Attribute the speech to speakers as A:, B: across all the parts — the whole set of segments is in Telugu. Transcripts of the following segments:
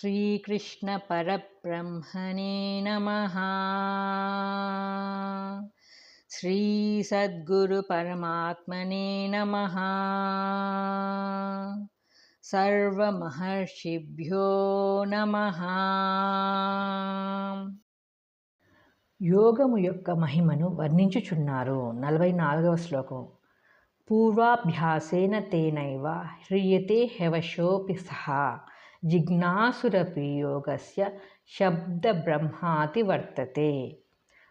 A: श्रीकृष्णपरब्रह्मणे नमः श्रीसद्गुरुपरमात्मने नमः సర్వమహర్షిభ్యో నమ యోగము యొక్క మహిమను వర్ణించుచున్నారు నలభై నాలుగవ శ్లోకం పూర్వాభ్యాసేన తేనైవ హ్రియతే హెవశోపి సహా జిజ్ఞాసురపి యోగస్య శబ్ద బ్రహ్మాతి వర్తతే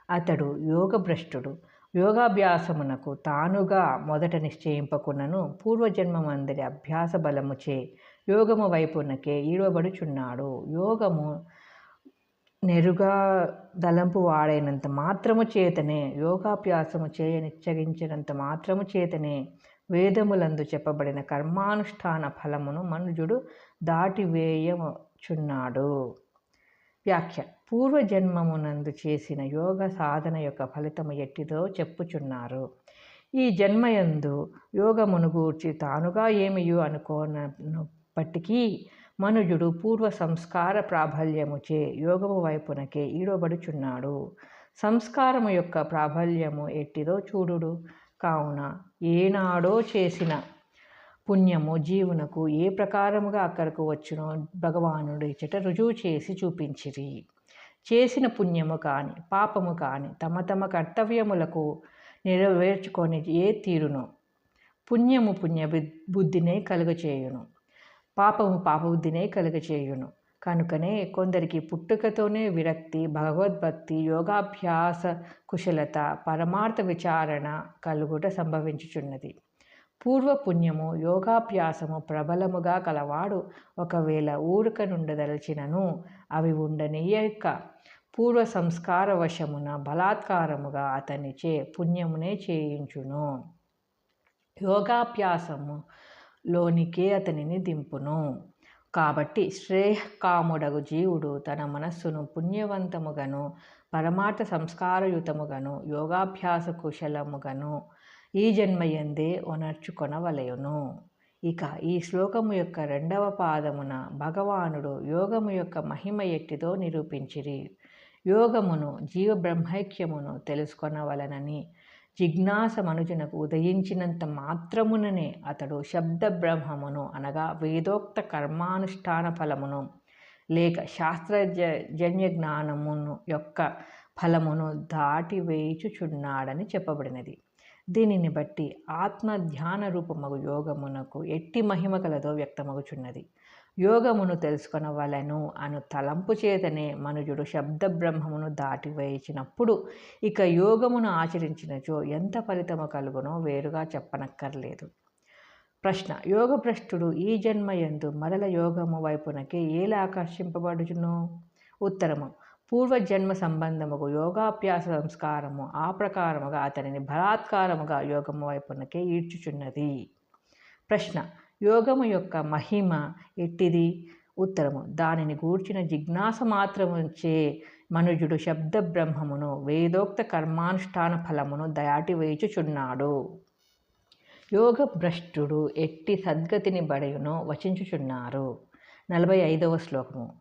A: అతడు యోగభ్రష్టుడు. యోగాభ్యాసమునకు తానుగా మొదట నిశ్చయింపకున్నను పూర్వజన్మమందరి అభ్యాస బలముచే యోగము వైపునకే ఈడవబడుచున్నాడు యోగము నెరుగా దలంపు వాడైనంత మాత్రము చేతనే యోగాభ్యాసము చేయ నిశ్చయించినంత మాత్రము చేతనే వేదములందు చెప్పబడిన కర్మానుష్ఠాన ఫలమును మనుజుడు దాటివేయచున్నాడు వ్యాఖ్య. పూర్వజన్మమునందు చేసిన యోగ సాధన యొక్క ఫలితము ఎట్టిదో చెప్పుచున్నారు. ఈ జన్మయందు యోగమును గూర్చి తానుగా ఏమియు అనుకోనప్పటికీ మనుజుడు పూర్వ సంస్కార ప్రాబల్యముచే యోగము వైపునకే ఈడబడుచున్నాడు. సంస్కారము యొక్క ప్రాబల్యము ఎట్టిదో చూడుడు. కావున ఏనాడో చేసిన పుణ్యము జీవునకు ఏ ప్రకారముగా అక్కడకు వచ్చునో భగవానుడు ఇచ్చట రుజువు చేసి చూపించిరి. చేసిన పుణ్యము కాని పాపము కాని తమ తమ కర్తవ్యములకు నెరవేర్చుకొని ఏ తీరును పుణ్యము పుణ్య బుద్ధినే కలుగచేయును. పాపము పాపబుద్ధినే కలుగచేయును. కనుకనే కొందరికి పుట్టుకతోనే విరక్తి భగవద్భక్తి యోగాభ్యాస కుశలత పరమార్థ విచారణ కలుగుట సంభవించుచున్నది. పూర్వపుణ్యము యోగాభ్యాసము ప్రబలముగా కలవాడు ఒకవేళ ఊరక నుండదలచినను అవి ఉండనీయక. పూర్వ సంస్కార వశమున బలాత్కారముగా అతనిచే పుణ్యమునే చేయించును. యోగాభ్యాసము లోనికే అతనిని దింపును. కాబట్టి శ్రేయకాముడగు జీవుడు తన మనస్సును పుణ్యవంతముగను పరమార్థ సంస్కారయుతముగను యోగాభ్యాస కుశలముగను ఈ జన్మయందే ఒనర్చుకొనవలయును ఇక ఈ శ్లోకము యొక్క రెండవ పాదమున భగవానుడు యోగము యొక్క మహిమ ఎట్టిదో నిరూపించిరి. యోగమును జీవ బ్రహ్మైక్యమును తెలుసుకొనవలనని జిజ్ఞాస మనుజునకు ఉదయించినంత మాత్రముననే అతడు శబ్ద బ్రహ్మమును అనగా వేదోక్త కర్మానుష్ఠాన ఫలమును లేక శాస్త్రజన్య జ్ఞానమును యొక్క ఫలమును దాటివేయుచుచున్నాడని చెప్పబడినది. దీనిని బట్టి ఆత్మ ధ్యాన రూపమగు యోగమునకు ఎట్టి మహిమ కలదో వ్యక్తమగుచున్నది. యోగమును తెలుసుకొనవలను అను తలంపు చేతనే మనుజుడు శబ్ద బ్రహ్మమును దాటివేయించినప్పుడు ఇక యోగమును ఆచరించినచో ఎంత ఫలితము కలుగునో వేరుగా చెప్పనక్కర్లేదు. ప్రశ్న యోగభ్రష్టుడు ఈ జన్మయందు మరల యోగము వైపునకే ఏలా ఆకర్షింపబడుచును? ఉత్తరము పూర్వజన్మ సంబంధముకు యోగాభ్యాస సంస్కారము ఆ ప్రకారముగా అతనిని బలాత్కారముగా యోగము వైపునకే ఈడ్చుచున్నది. ప్రశ్న యోగము యొక్క మహిమ ఎట్టిది? ఉత్తరము. దానిని గూర్చిన జిజ్ఞాస మాత్రముంచే మనుజుడు శబ్ద బ్రహ్మమును వేదోక్త కర్మానుష్ఠాన ఫలమును దయాటివేయుచుచున్నాడు యోగ భ్రష్టుడు ఎట్టి సద్గతిని బడయును వచించుచున్నారు. నలభై ఐదవ శ్లోకము.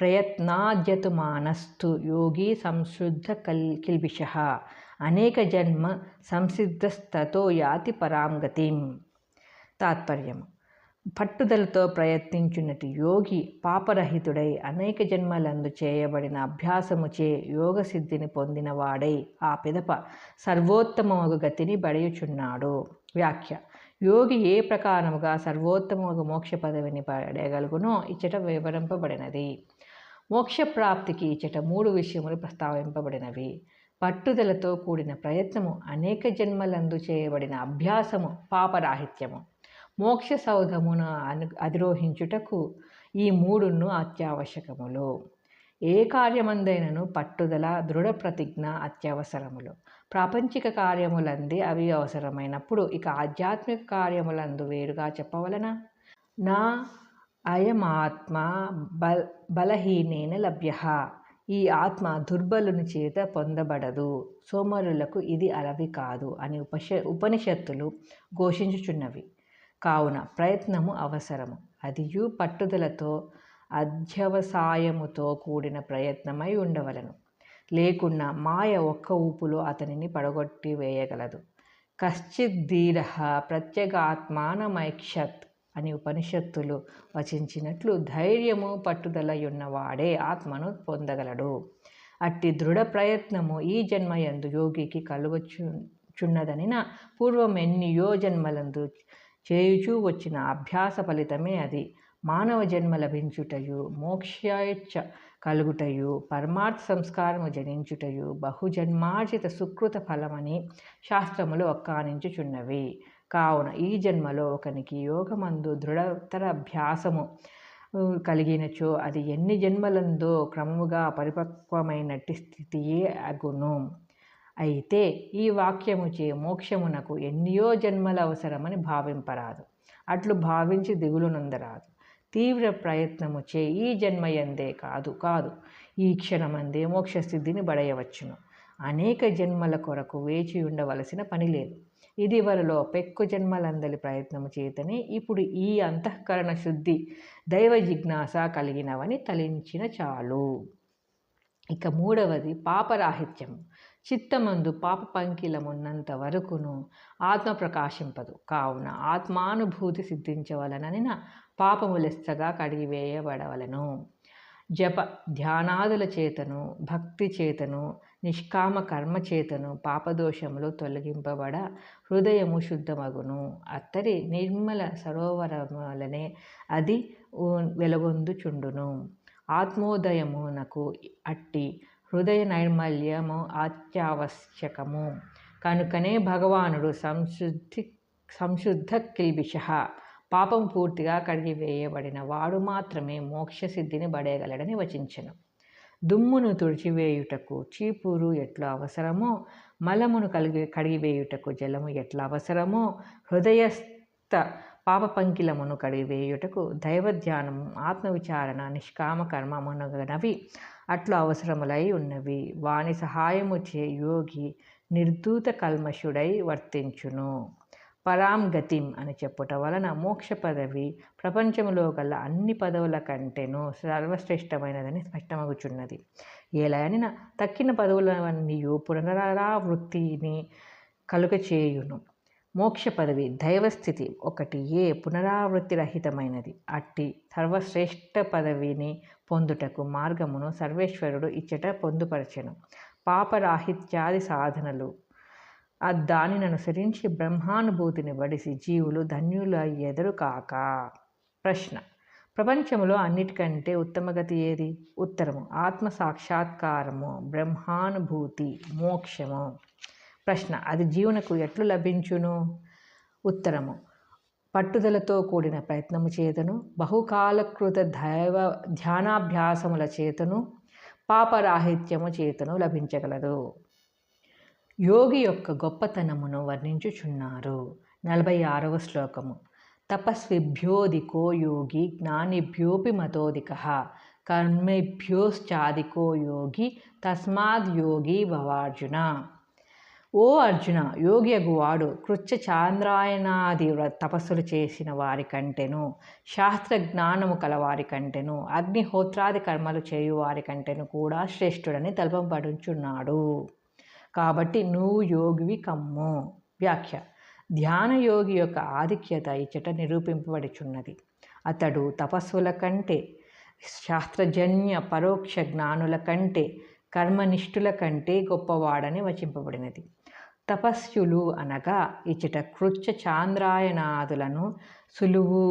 A: ప్రయత్నాద్యతు మానస్తు యోగి సంశుద్ధ కల్ కిల్బిష. అనేక జన్మ సంసిద్ధస్తతో యాతి పరాంగతిం. తాత్పర్యము. పట్టుదలతో ప్రయత్నించున్నటి యోగి పాపరహితుడై అనేక జన్మలందు చేయబడిన అభ్యాసముచే యోగ సిద్ధిని పొందినవాడై ఆ పిదప సర్వోత్తమగు గతిని బడయుచున్నాడు వ్యాఖ్య. యోగి ఏ ప్రకారముగా సర్వోత్తమగు మోక్ష పదవిని పడగలుగునో ఇచ్చట వివరింపబడినది. మోక్షప్రాప్తికి ఇచ్చట మూడు విషయములు ప్రస్తావింపబడినవి. పట్టుదలతో కూడిన ప్రయత్నము అనేక జన్మలందు చేయబడిన అభ్యాసము పాపరాహిత్యము. మోక్ష సౌధమును అను అధిరోహించుటకు ఈ మూడును అత్యావశ్యకములు. ఏ కార్యమందైనను పట్టుదల దృఢ ప్రతిజ్ఞ అత్యవసరములు. ప్రాపంచిక కార్యములంది అవి అవసరమైనప్పుడు ఇక ఆధ్యాత్మిక కార్యములందు వేరుగా చెప్పవలన? నా అయమాత్మ బల్ బలహీనేన లభ్య. ఈ ఆత్మ దుర్బలుని చేత పొందబడదు. సోమరులకు ఇది అలవి కాదు అని ఉపష ఉపనిషత్తులు ఘోషించుచున్నవి. కావున ప్రయత్నము అవసరము. అదియు పట్టుదలతో అధ్యవసాయముతో కూడిన ప్రయత్నమై ఉండవలను. లేకున్నా మాయ ఒక్క ఊపులో అతనిని పడగొట్టి వేయగలదు. కశ్చిత్ ధీర ప్రత్యేగాత్మానమైక్షత్ అని ఉపనిషత్తులు వచించినట్లు ధైర్యము పట్టుదలయున్నవాడే ఆత్మను పొందగలడు. అట్టి దృఢ ప్రయత్నము ఈ జన్మయందు యోగికి కలుగుచున్నదనిన పూర్వం ఎన్నియో జన్మలందు చేయుచూ వచ్చిన అభ్యాస ఫలితమే అది. మానవ జన్మ లభించుటయు మోక్షాయచ్చ కలుగుటయు పరమార్థ సంస్కారము జనించుటయు బహుజన్మార్జిత సుకృత ఫలమని శాస్త్రములు ఒక్కానించుచున్నవి. కావున ఈ జన్మలో ఒకనికి యోగమందు దృఢతర అభ్యాసము కలిగినచో అది ఎన్ని జన్మలందో క్రమముగా పరిపక్వమైనట్టి స్థితియే అగును. అయితే ఈ వాక్యముచే మోక్షమునకు ఎన్నియో జన్మల అవసరమని భావింపరాదు. అట్లు భావించి దిగులు నొందరాదు తీవ్ర ప్రయత్నము చే ఈ జన్మయందే కాదు కాదు. ఈ క్షణమందే మోక్షస్థితిని బడయవచ్చును. అనేక జన్మల కొరకు వేచి ఉండవలసిన పని లేదు. ఇది వరలో పెక్కు జన్మలందలి ప్రయత్నము చేతనే ఇప్పుడు ఈ అంతఃకరణ శుద్ధి దైవ జిజ్ఞాస కలిగినవని తలించిన చాలు. ఇక మూడవది పాపరాహిత్యం చిత్తమందు పాప పంకిలమున్నంత వరకును ఆత్మ ప్రకాశింపదు కావున ఆత్మానుభూతి సిద్ధించవలనని పాపములెస్తగా కడిగివేయబడవలను. జప ధ్యానాదుల చేతను భక్తి చేతను నిష్కామ కర్మ చేతను పాపదోషములు తొలగింపబడ హృదయము శుద్ధమగును. అత్తరి నిర్మల సరోవరములనే అది వెలుగొందుచుండును. ఆత్మోదయమునకు అట్టి హృదయ నైర్మల్యము అత్యావశ్యకము. కనుకనే భగవానుడు సంశుద్ధి సంశుద్ధ కిల్బిష పాపం పూర్తిగా కడిగివేయబడిన వాడు మాత్రమే మోక్షసిద్ధిని బడేయగలడని వచించను. దుమ్మును తుడిచివేయుటకు చీపురు ఎట్లా అవసరమో మలమును కలిగి కడిగివేయుటకు జలము ఎట్లా అవసరమో హృదయస్థ పాప పంకిలమును కడిగివేయుటకు దైవధ్యానము ఆత్మవిచారణ నిష్కామ కర్మమునగనవి అట్లు అవసరములై ఉన్నవి. వాని సహాయము చే యోగి నిర్దూత కల్మషుడై వర్తించును. పరాం గతిం అని చెప్పుట వలన మోక్ష పదవి ప్రపంచంలో గల అన్ని పదవుల కంటేనూ సర్వశ్రేష్టమైనదని స్పష్టమగుచున్నది. ఏలైన తక్కిన పదవులన్నీ పునరావృత్తిని కలుగచేయును. మోక్ష పదవి దైవస్థితి ఒకటి ఏ పునరావృత్తి రహితమైనది? అట్టి సర్వశ్రేష్ఠ పదవిని పొందుటకు మార్గమును సర్వేశ్వరుడు ఇచ్చట పొందుపరచెను. పాపరాహిత్యాది సాధనలు ఆ దానిని అనుసరించి బ్రహ్మానుభూతిని వడిసి జీవులు ధన్యుల అయ్యేదరు కాక ప్రశ్న. ప్రపంచంలో అన్నిటికంటే ఉత్తమగతి ఏది? ఉత్తరము. ఆత్మ సాక్షాత్కారము. బ్రహ్మానుభూతి. మోక్షము. ప్రశ్న. అది జీవునకు ఎట్లు లభించును? ఉత్తరము. పట్టుదలతో కూడిన ప్రయత్నము చేతను బహుకాలకృత దైవ ధ్యానాభ్యాసముల చేతను పాపరాహిత్యము చేతను లభించగలదు. యోగి యొక్క గొప్పతనమును వర్ణించుచున్నారు. నలభై ఆరవ శ్లోకము. తపస్విభ్యోధికో యోగి జ్ఞానిభ్యోపి మతోధిక. కర్మేభ్యోశ్చాదికో యోగి తస్మాద్ యోగి భవార్జున. ఓ అర్జున యోగి అగువాడు కృత్య చాంద్రాయణాది తపస్సులు చేసిన వారి కంటెను శాస్త్ర జ్ఞానము కలవారి కంటెను అగ్నిహోత్రాది కర్మలు చేయువారి కంటెను కూడా శ్రేష్ఠుడని తలపబడుచున్నాడు. కాబట్టి నువ్వు యోగివి కమ్ము. వ్యాఖ్య. ధ్యాన యోగి యొక్క ఆధిక్యత ఇచ్చట నిరూపింపబడుచున్నది. అతడు తపస్సుల కంటే శాస్త్రజన్య పరోక్ష జ్ఞానుల కంటే కర్మనిష్ఠుల కంటే గొప్పవాడని వచింపబడినది. తపస్సులు అనగా ఇచ్చట కృత్య చాంద్రాయనాదులను సులువు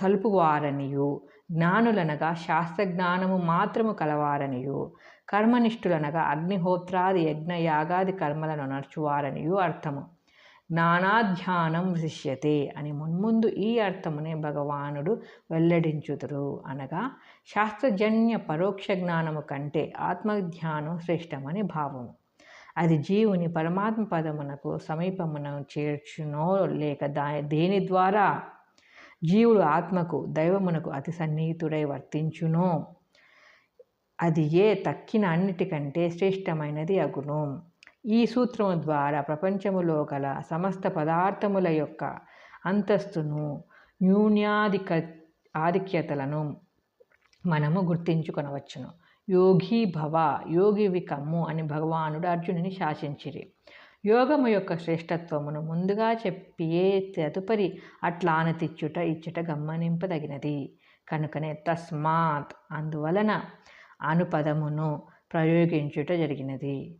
A: సలుపువారనియు జ్ఞానులనగా శాస్త్రజ్ఞానము మాత్రము కలవారనియు కర్మనిష్ఠులనగా అగ్నిహోత్రాది యజ్ఞ యాగాది కర్మలను నడుచువారనియు అర్థము. జ్ఞానాధ్యానం విశిష్యతే అని మున్ముందు ఈ అర్థమునే భగవానుడు వెల్లడించుతురు అనగా శాస్త్రజన్య పరోక్ష జ్ఞానము కంటే ఆత్మధ్యానం శ్రేష్టమని భావము. అది జీవుని పరమాత్మ పదమునకు సమీపమున చేర్చునో లేక దా దేని ద్వారా? జీవుడు ఆత్మకు దైవమునకు అతి సన్నిహితుడై వర్తించునో. అది ఏ తక్కిన అన్నిటికంటే శ్రేష్టమైనది అగును. ఈ సూత్రము ద్వారా ప్రపంచములో గల సమస్త పదార్థముల యొక్క అంతస్తును న్యూన్యాధిక ఆధిక్యతలను మనము గుర్తించుకొనవచ్చును. యోగి భవ యోగివి కమ్ము అని భగవానుడు అర్జునుని శాసించిరి. యోగము యొక్క శ్రేష్టత్వమును ముందుగా చెప్పియే తదుపరి అట్లా అనతిచ్చుట ఇచ్చుట గమనింపదగినది. కనుకనే తస్మాత్ అందువలన అనుపదమును ప్రయోగించుట జరిగినది.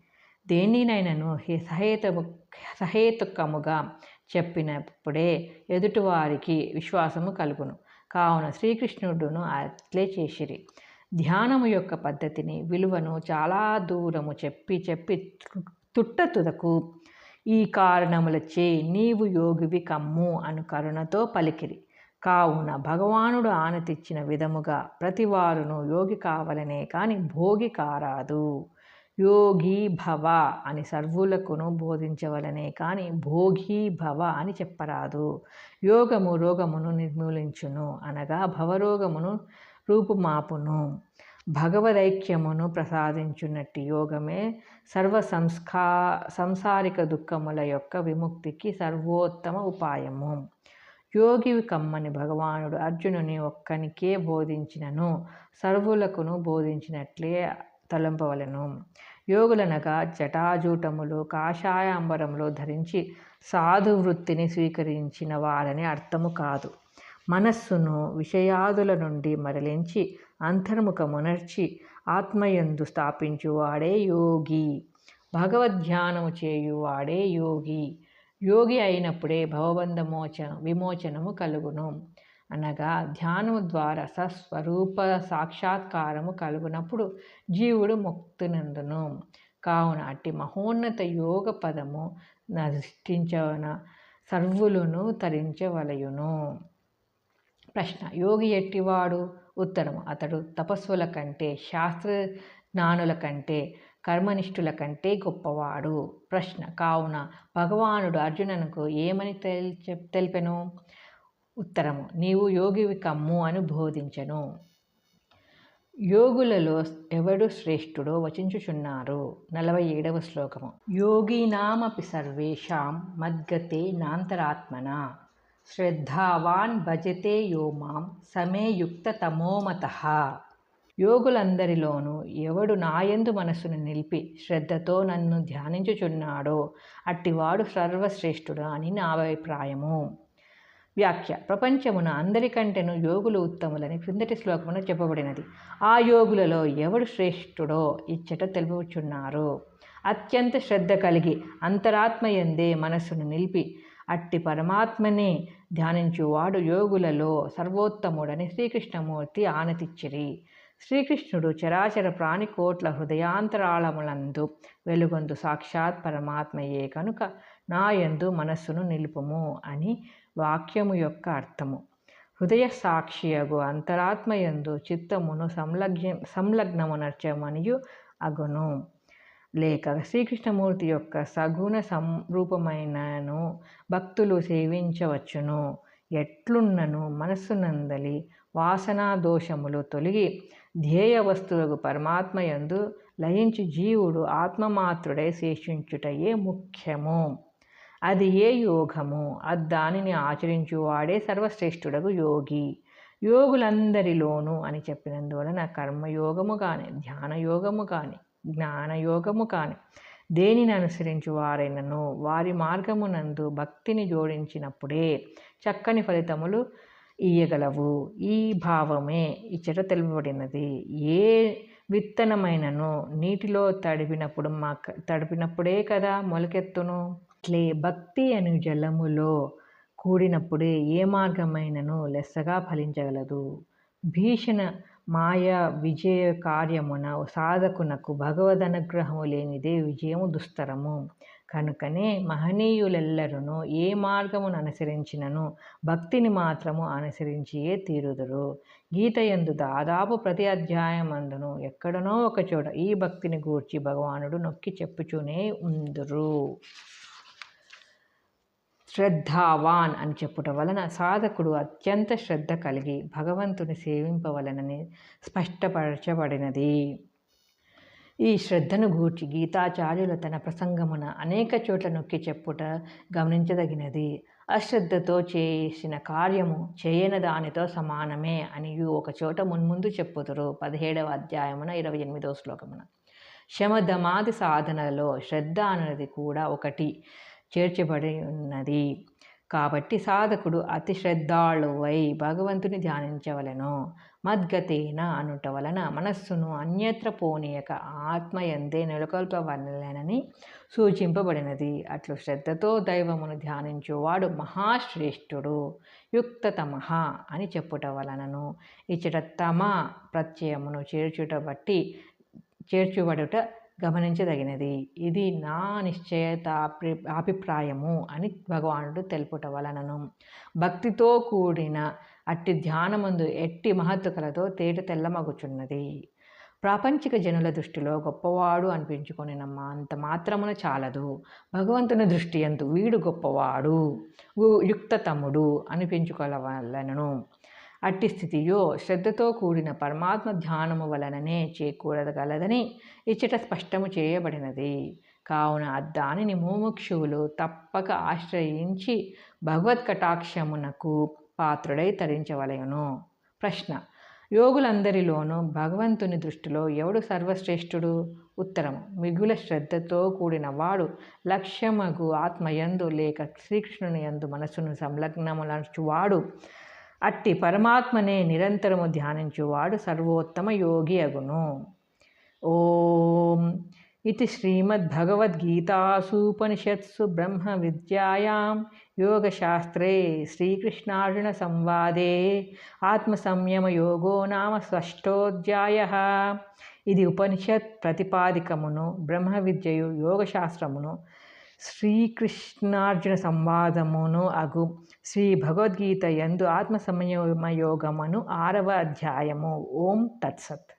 A: దేనినైనను హి- సహేతము సహేతుకముగా చెప్పినప్పుడే ఎదుటివారికి విశ్వాసము కలుగును. కావున శ్రీకృష్ణుడును అట్లే చేసిరి. ధ్యానము యొక్క పద్ధతిని విలువను చాలా దూరము చెప్పి చెప్పి తుట్టతుదకు. ఈ కారణములచే నీవు యోగివి కమ్ము అను కరుణతో పలికిరి. కావున భగవానుడు ఆనతిచ్చిన విధముగా ప్రతివారును యోగి కావలనే కాని భోగి కారాదు. యోగి భవ అని సర్వులకును బోధించవలనే కానీ భోగి భవ అని చెప్పరాదు. యోగము రోగమును నిర్మూలించును అనగా భవరోగమును రూపుమాపును భగవదైక్యమును ప్రసాదించున్నట్టు యోగమే సర్వ సంస్కా సంసారిక దుఃఖముల యొక్క విముక్తికి సర్వోత్తమ ఉపాయము. యోగివి కమ్మని భగవానుడు అర్జునుని ఒక్కనికే బోధించినను సర్వులకును బోధించినట్లే తలంపవలను. యోగులనగా జటాజూటములు కాషాయాంబరములు ధరించి సాధు వృత్తిని స్వీకరించిన వారని అర్థము కాదు. మనస్సును విషయాదుల నుండి మరలించి అంతర్ముఖమునర్చి ఆత్మయందు స్థాపించువాడే యోగి. భగవద్ధ్యానము చేయువాడే యోగి. యోగి అయినప్పుడే భవబంధమోచన విమోచనము కలుగును. అనగా ధ్యానము ద్వారా సస్వరూప సాక్షాత్కారము కలుగునప్పుడు జీవుడు ముక్తినందును. కావున అట్టి మహోన్నత యోగ పదము నష్టించవన సర్వులను తరించవలయును. ప్రశ్న. యోగి ఎట్టివాడు? ఉత్తరం. అతడు తపస్సుల కంటే శాస్త్ర జ్ఞానుల కంటే కర్మనిష్ఠుల కంటే గొప్పవాడు. ప్రశ్న. కావున భగవానుడు అర్జునకు ఏమని తెల్ తెలిపెను? ఉత్తరము. నీవు యోగివి కమ్ము అని బోధించను. యోగులలో ఎవడు శ్రేష్ఠుడో వచించుచున్నారు? నలభై ఏడవ శ్లోకము. యోగినామపి సర్వేషాం మద్గతే నాంతరాత్మన? శ్రద్ధావాన్ భజతే యో మాం సమే యుక్త తమోమత యోగులందరిలోనూ ఎవడు నాయందు మనస్సును నిలిపి శ్రద్ధతో నన్ను ధ్యానించుచున్నాడో అట్టివాడు సర్వశ్రేష్ఠుడు అని నా అభిప్రాయము. వ్యాఖ్య. ప్రపంచమున అందరికంటేను యోగులు ఉత్తములని క్రిందటి శ్లోకమున చెప్పబడినది. ఆ యోగులలో ఎవడు శ్రేష్ఠుడో ఇచ్చట తెలుపుచున్నారు. అత్యంత శ్రద్ధ కలిగి అంతరాత్మయందే మనస్సును నిలిపి అట్టి పరమాత్మనే ధ్యానించువాడు యోగులలో సర్వోత్తముడని శ్రీకృష్ణమూర్తి ఆనతిచ్చిరి. శ్రీకృష్ణుడు చరాచర ప్రాణికోట్ల హృదయాంతరాళములందు వెలుగొందు సాక్షాత్ పరమాత్మయే కనుక నాయందు మనస్సును నిలుపుము అని వాక్యము యొక్క అర్థము. హృదయ సాక్షియగు అంతరాత్మయందు చిత్తమును సంలగ్న సంలగ్నమునర్చమనియు అగును. లేక శ్రీకృష్ణమూర్తి యొక్క సగుణ సంరూపమైనను భక్తులు సేవించవచ్చును. ఎట్లున్నను మనస్సునందలి వాసనా దోషములు తొలగి ధ్యేయ వస్తువుకు పరమాత్మయందు లయించి జీవుడు ఆత్మమాత్రుడై శేషించుటయే ముఖ్యము. అది ఏ యోగము? అది దానిని ఆచరించువాడే సర్వశ్రేష్ఠుడగు యోగి. యోగులందరిలోనూ అని చెప్పినందువలన కర్మయోగము కానీ ధ్యానయోగము కానీ జ్ఞానయోగము కానీ దేనిని అనుసరించి వారైనను? వారి మార్గమునందు భక్తిని జోడించినప్పుడే చక్కని ఫలితములు ఇయ్యగలవు. ఈ భావమే ఇచ్చట తెలుపబడినది. ఏ విత్తనమైనను నీటిలో తడిపినప్పుడు మా తడిపినప్పుడే కదా మొలకెత్తును? అట్లే భక్తి అను జలములో కూడినప్పుడే ఏ మార్గమైనను లెస్సగా ఫలించగలదు? భీషణ మాయ విజయ కార్యమున సాధకునకు భగవదనుగ్రహము లేనిదే విజయము దుస్తరము. కనుకనే మహనీయులెల్లరును ఏ మార్గమును అనుసరించినను భక్తిని మాత్రము అనుసరించియే తీరుదురు. గీత ఎందు దాదాపు ప్రతి అధ్యాయమందును ఎక్కడనో ఒక చోట ఈ భక్తిని గూర్చి భగవానుడు నొక్కి చెప్పుచూనే ఉందురు. శ్రద్ధావాన్ అని చెప్పుట వలన సాధకుడు అత్యంత శ్రద్ధ కలిగి భగవంతుని సేవింపవలనని స్పష్టపరచబడినది. ఈ శ్రద్ధను గూర్చి గీతాచార్యులు తన ప్రసంగమున అనేక చోట్ల నొక్కి చెప్పుట గమనించదగినది. అశ్రద్ధతో చేసిన కార్యము చేయని దానితో సమానమే అని ఒక చోట మున్ముందు చెప్పుదురు. పదిహేడవ అధ్యాయమున ఇరవై ఎనిమిదవ శ్లోకమున. శమధమాది సాధనలలో శ్రద్ధ అనేది కూడా ఒకటి. చేర్చబడి ఉన్నది. కాబట్టి సాధకుడు అతి శ్రద్ధాళువై భగవంతుని ధ్యానించవలను. మద్గతేన అనుట వలన మనస్సును అన్యత్ర పోనీయక ఆత్మయందే నెలకొల్పవలనని సూచింపబడినది. అట్లు శ్రద్ధతో దైవమును ధ్యానించువాడు మహాశ్రేష్ఠుడు. యుక్తతమ అని చెప్పుట వలనను. ఇచ్చట తమ ప్రత్యయమును చేర్చుట బట్టి చేర్చుబడుట గమనించదగినది. ఇది నా నిశ్చయత అభిప్రాయము అని భగవానుడు తెలుపుట వలనను భక్తితో కూడిన అట్టి ధ్యానమందు ఎట్టి మహత్తుకలతో కలతో తేట తెల్లమగుచున్నది. ప్రాపంచిక జనుల దృష్టిలో గొప్పవాడు అనిపించుకొని నమ్మ అంత మాత్రమున చాలదు. భగవంతుని దృష్టి ఎందు వీడు గొప్పవాడు. యుక్తతముడు అనిపించుకోవాలను అట్టి స్థితియో శ్రద్ధతో కూడిన పరమాత్మ ధ్యానము వలననే చేకూరగలదని ఇచ్చట స్పష్టము చేయబడినది. కావున దానిని ముముక్షువులు తప్పక ఆశ్రయించి భగవత్ కటాక్షమునకు పాత్రుడై తరించవలయును ప్రశ్న యోగులందరిలోనూ భగవంతుని దృష్టిలో ఎవడు సర్వశ్రేష్ఠుడు? ఉత్తరం మిగుల శ్రద్ధతో కూడిన వాడు లక్ష్యమగు ఆత్మయందు లేక శ్రీకృష్ణుని యందు మనసును సంలగ్నములచువాడు అట్టి పరమాత్మనే నిరంతరము ధ్యానించువాడు సర్వోత్తమ యోగి అగును. ఓం. ఇది శ్రీమద్భగవద్గీతాసూపనిషత్సు బ్రహ్మ విద్యాయాం యోగశాస్త్రే శ్రీకృష్ణార్జున సంవాదే ఆత్మసంయమయోగో నామ షష్టోధ్యాయ. ఇది ఉపనిషత్ ప్రతిపాదికమును బ్రహ్మ విద్యయు యోగశాస్త్రమును శ్రీకృష్ణార్జున సంవాదమును అగు శ్రీ భగవద్గీత ఎందు ఆత్మ సంయమయోగమును ఆరవ అధ్యాయము. ఓం తత్సత్.